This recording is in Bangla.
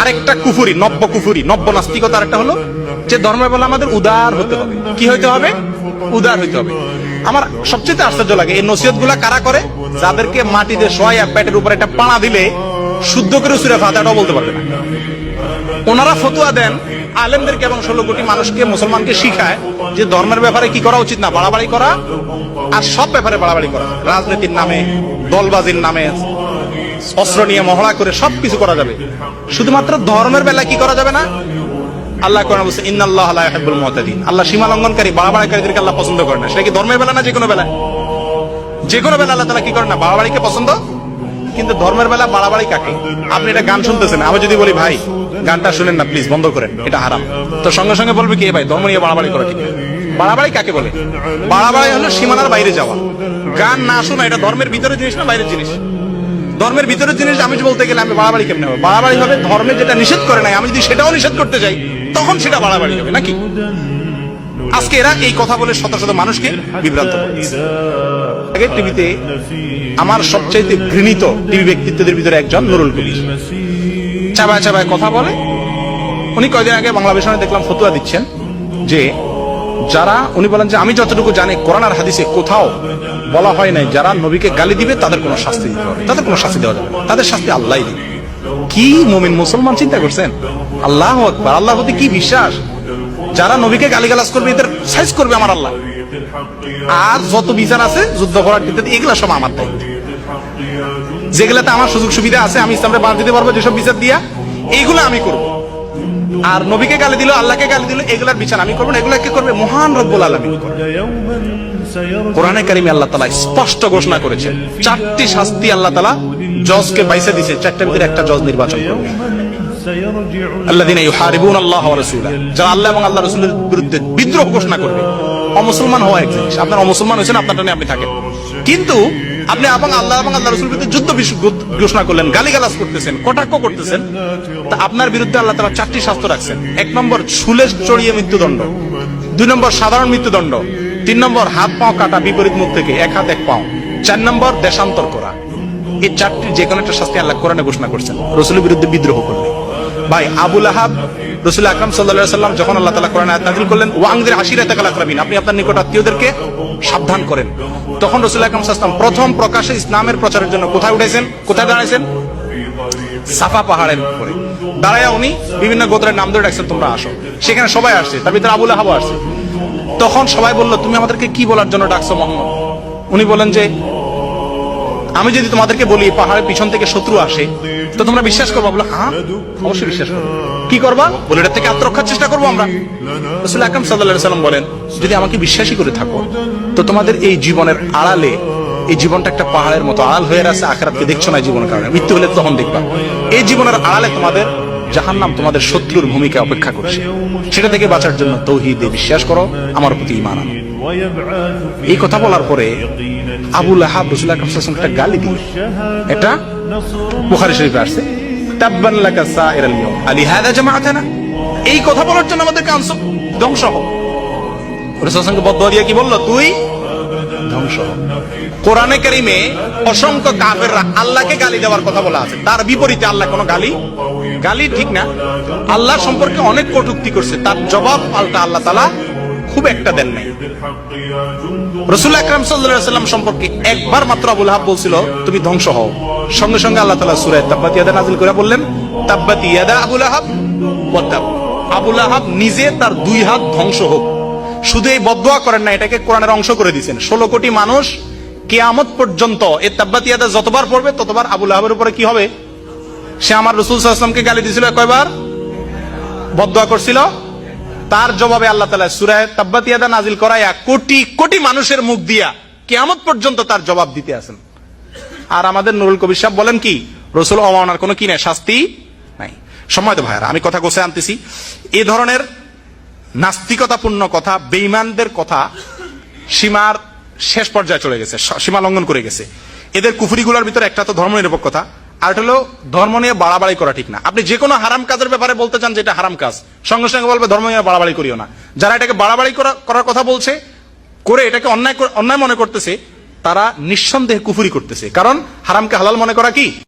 আরেকটা কুফুরি, নব্য কুফুরি, নব্য নাস্তিকতার একটা হলো যে ধর্মের বেলা আমাদের উদার হতে হবে। কি হইতে হবে? উদার হইতে হবে। আমার সবচেয়ে আশ্চর্য লাগে, এই নসিহতগুলা কারা করে? যাদেরকে মাটিতে শোয়া পেটের উপর একটা পাড়া দিলে শুদ্ধ করে সুরে ফাতাটাও বলতে পারবে না। ওনারা ফতুয়া দেন আলেমদেরকে এবং ষোলো কোটি মানুষকে, মুসলমানকে শিখায় যে ধর্মের ব্যাপারে কি করা উচিত না, বাড়াবাড়ি করা আর সব ব্যাপারে বাড়াবাড়ি করা। রাজনীতির নামে, দলবাজির নামে অস্ত্র নিয়ে মহড়া করে সবকিছু করা যাবে। শুধুমাত্র ধর্মের বেলায় কি করা যাবে না? আল্লাহ কোরআন বলছে, ইন্নাল্লাহ আল্লাহ সীমা লঙ্ঘনকারী বাড়াবাড়িকারীদেরকে আল্লাহ পছন্দ করে না। সেটা কি ধর্মের বেলা না যে কোনো বেলায়? যে কোনো বেলা আল্লাহ তাআলা কি করে না? বাড়াবাড়িকে পছন্দ? কিন্তু ধর্মের বেলা বাড়াবাড়ি কাকে? আপনি এটা গান শুনতেছেন, আমি যদি বলি, ভাই, গানটা শুনেন না, প্লিজ, বন্ধ করেন, এটা হারাম। তো সঙ্গে সঙ্গে বলবে কি ভাই, ধর্ম নিয়ে বাড়াবাড়ি করা বাড়াবাড়ি কাকে বলে? বাড়াবাড়ি হলো সীমানার বাইরে যাওয়া। গান না শোনা, এটা ধর্মের ভিতরে জিনিস না, বাইরের জিনিস? ধর্মের ভিতরের জিনিস আমি বলতে গেলে আমি বাড়াবাড়ি কেমনে হবে? বাড়াবাড়ি হবে ধর্মে যেটা নিষেধ করে নাই, আমি যদি সেটাও নিষেধ করতে যাই, তখন সেটা বাড়াবাড়ি হবে, নাকি? আজকে এরা এই কথা বলে শত শত মানুষকে বিভ্রান্ত আগে টিভিতে আমার সবচাইতে ঘৃণিত টিভি ব্যক্তিত্বদের ভিতরে একজন নুরুল কবির। চাবায় চাবায় কথা বলে। উনি কয়দিন আগে বাংলা বেশনে দেখলাম ফতুয়া দিচ্ছেন যে যারা, উনি বলেন যে আমি যতটুকু জানি কোরআন আর হাদিসে কোথাও বলা হয় নাই, যারা নবীকে গালি দিবে তাদের কোনো শাস্তি দিতে হবে। তাদের কোনো শাস্তি দেওয়া যাবে তাদের শাস্তি আল্লাহ দিবে। কি মুমিন মুসলমান চিন্তা করছেন? আল্লাহ আকবার। আল্লাহ প্রতি কি বিশ্বাস? যারা নবীকে গালিগালাজ করবে, এদের সাইজ করবে আমার আল্লাহ। আর যত বিচার আছে, যুদ্ধ করার এগুলা সব আমার দায়িত্ব। যেগুলাতে আমার সুযোগ সুবিধা আছে, আমি ইসলামে বাদ দিতে পারব যেসব বিচার দিয়া এইগুলো আমি করব। আর নবীকে গালি দিল, আল্লাহকে গালি দিল, এগুলার বিচার আমি করব এগুলা কে করবে? মহান রব্বুল আলমী কোরআনে কারিমে আল্লাহ তালা স্পষ্ট ঘোষণা করেছেন। চারটি শাস্তি আল্লাহ তালা জজকে বাইসে দিছে চারটার ভিতরে একটা জজ নির্বাচন করবে। আল্লাহ আল্লাহ এবং আল্লাহ রাসূলের বিরুদ্ধে বিদ্রোহ ঘোষণা করবে। হওয়া আপনার অমুসলমান হয়েছেন, আপনারটা নিয়ে আপনি থাকেন। কিন্তু আপনি এবং আল্লাহ এবং আল্লাহ রসুলের বিরুদ্ধে যুদ্ধ ঘোষণা করলেন, গালিগালাজ করতেছেন, কটাক্ষ করতেছেন। তা আপনার বিরুদ্ধে আল্লাহ তারা চারটি শাস্ত্র রাখছেন। এক নম্বর ছুলে চড়িয়ে মৃত্যুদণ্ড। দুই নম্বর, সাধারণ মৃত্যুদণ্ড। তিন নম্বর, হাত পাও কাটা বিপরীত মুখ থেকে এক হাত এক পাও। চার নম্বর, দেশান্তর করা। এই চারটি যে কোনো একটা শাস্তি আল্লাহ কোরআনে ঘোষণা করছেন। রসুলের বিরুদ্ধে বিদ্রোহ করলে। ভাই, আবুল আহাব, রসুল আকরাম সাল্লাহ সাল্লাম যখন আল্লাহ তালা কোরআন আয়াত নাযিল করলেন ওয়াংদের আশির এতাকাল আকরাবিন। আপনি আপনার নিকট আত্মীয়দেরকে সাবধান করেন। তখন রসুল আকরাম সাল্লাম প্রথম প্রকাশে ইসলামের প্রচারের জন্য কোথায় উঠেছেন? কোথায় দাঁড়াইছেন? সাফা পাহাড়ের উপরে। দাঁড়ায় উনি বিভিন্ন গোত্রের নাম ধরে ডাকছেন, তোমরা আসো। সেখানে সবাই আসছে, তার ভিতরে আবুল আহাবও আসছে। তখন সবাই বলল, তুমি আমাদেরকে কি বলার জন্য ডাকছো মোহাম্মদ? উনি বলেন যে আমি যদি তোমাদেরকে বলি, পাহাড়ের পিছন থেকে শত্রু আসে, তো তোমরা বিশ্বাস করব? বলো হ্যাঁ অবশ্যই বিশ্বাস করব। কি করবা? বলে এটা থেকে আত্মরক্ষার চেষ্টা করব আমরা। রসুল আকরাম সাল্লাহ সাল্লাম বলেন, যদি আমাকে বিশ্বাসী করে থাকো, তো তোমাদের এই জীবনের আড়ালে, এই জীবনটা একটা পাহাড়ের মতো আড়াল হয়ে আছে আখরাতকে দেখছ না জীবনের কারণে। মৃত্যু হলে তখন দেখবা। এই জীবনের আড়ালে তোমাদের জাহান্নাম, তোমাদের শত্রুর ভূমিকা অপেক্ষা করছে। সেটা থেকে বাঁচার জন্য তৌহিদে বিশ্বাস করো, আমার প্রতি ইমান এই কথা বলার পরে আবুল আহাব রসুল আকরাম একটা গালি দিল এটা বুখারী শরীফে আসছে। তাব্বান লাকা সাইরাল আলি হাদা এই কথা বলার জন্য ধ্বংস রাসূল সঙ্গে কি বলল? তুই ধ্বংস কোরআনে কারিমে অসংখ্য কাফেররা আল্লাহকে গালি দেওয়ার কথা বলা আছে। তার বিপরীতে আল্লাহ কোনো গালি গালি ঠিক না। আল্লাহ সম্পর্কে অনেক কটুক্তি করছে। তার জবাব পাল্টা আল্লাহ তাআলা খুব একটা দেন নাই। রসুল আকরাম সাল্লাম সম্পর্কে একবার মাত্র আবুল হাব বলছিল, তুমি ধ্বংস হও। সঙ্গে সঙ্গে আল্লাহ তালা সুরায় তাব্বাত ইয়াদা নাজিল করে বললেন, তাব্বাত ইয়াদা আবুল আহাব বদ্দাব আবুল আহাব নিজে তার দুই হাত ধ্বংস হোক। শুধু এই বদোয়া করেন না, এটাকে কোরআনের অংশ করে দিয়েছেন। ষোলো কোটি মানুষ কেয়ামত পর্যন্ত এ তাব্বাত ইয়াদা যতবার পড়বে, ততবার আবুল আহাবের উপরে কি হবে? সে আমার রসুল সাল্লামকে গালি দিয়েছিল কয়বার? বদোয়া করছিল? তার জবাবে আল্লাহ তালা সুরায় তাব্বাতিয়াদা নাজিল করাইয়া কোটি কোটি মানুষের মুখ দিয়া কেয়ামত পর্যন্ত তার জবাব দিতে আছেন। আর আমাদের নুরুল কবির সাহেব বলেন কি, রসুল অমানার কোনো কি নাই, শাস্তি নাই। সময় তো ভাইয়ারা, আমি কথা গোছে আনতেছি। এই ধরনের নাস্তিকতাপূর্ণ কথা বেইমানদের কথা সীমার শেষ পর্যায়ে চলে গেছে, সীমা লঙ্ঘন করে গেছে। এদের কুফুরিগুলোর ভিতরে একটা তো ধর্ম নিরপেক্ষতা আর হলো ধর্ম নিয়ে বাড়াবাড়ি করা ঠিক না। আপনি যে কোনো হারাম কাজের ব্যাপারে বলতে চান যে এটা হারাম কাজ, সঙ্গে সঙ্গে বলবে ধর্ম নিয়ে বাড়াবাড়ি করিও না। যারা এটাকে বাড়াবাড়ি করা- করার কথা বলছে, করে এটাকে অন্যায় অন্যায় মনে করতেছে, তারা নিঃসন্দেহে কুফুরি করতেছে। কারণ হারামকে হালাল মনে করা কি?